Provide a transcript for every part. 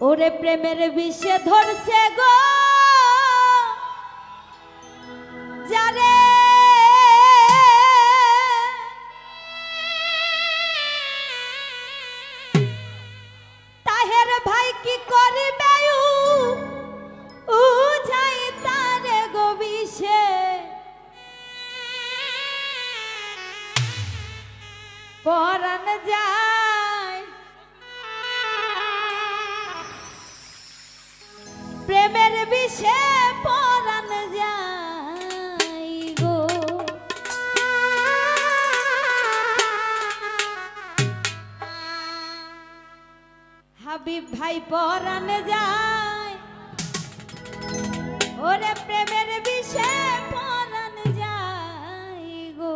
ওরে প্রেমের বিষে ধরছে গো। যারে তাহের ভাই কি করিবে উ? যাই তারে গো বিষে। পরান যা বিষে পরাণ যাই গো। ভাই পরাণ যায় ওরে প্রেমের বিষে পরাণ যাই গো।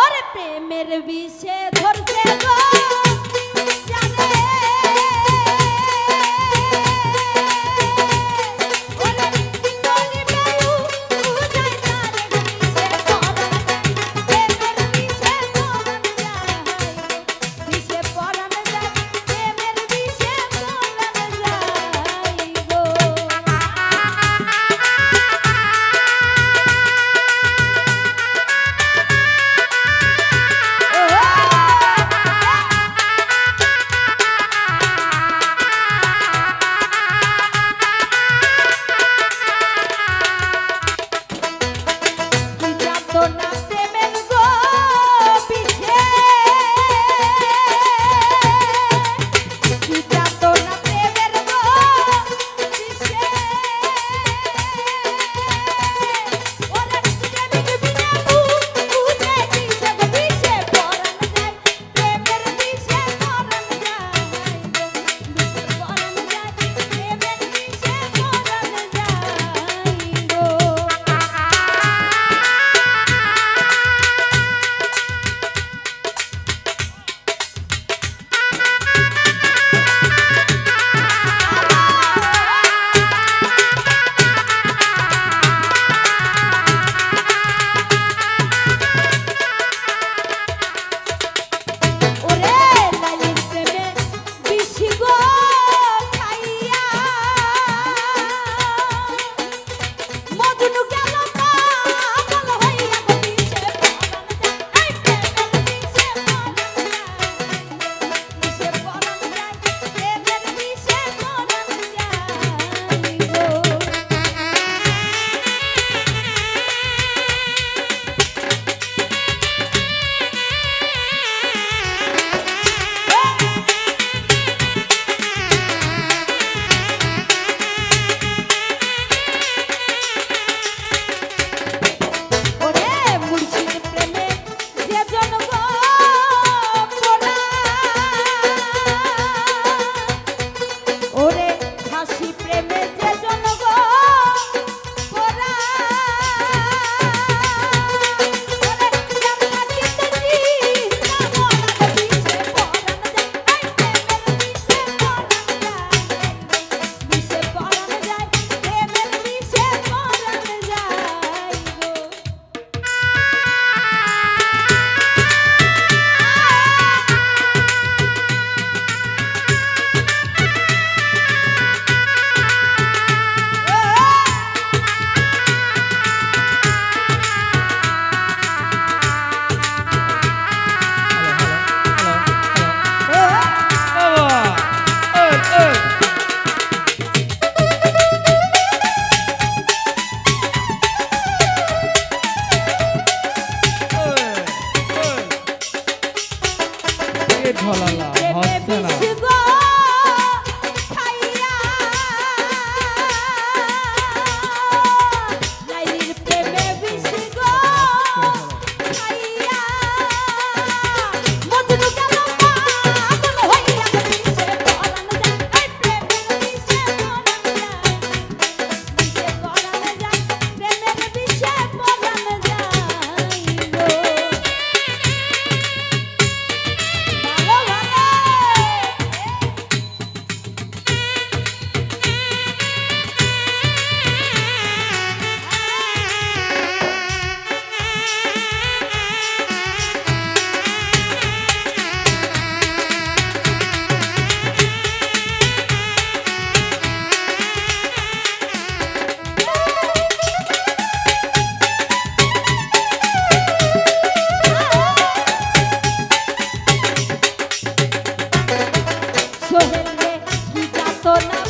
ওরে প্রেমের বিষে ধরছে গো। সোহেল রে বুঝাতো না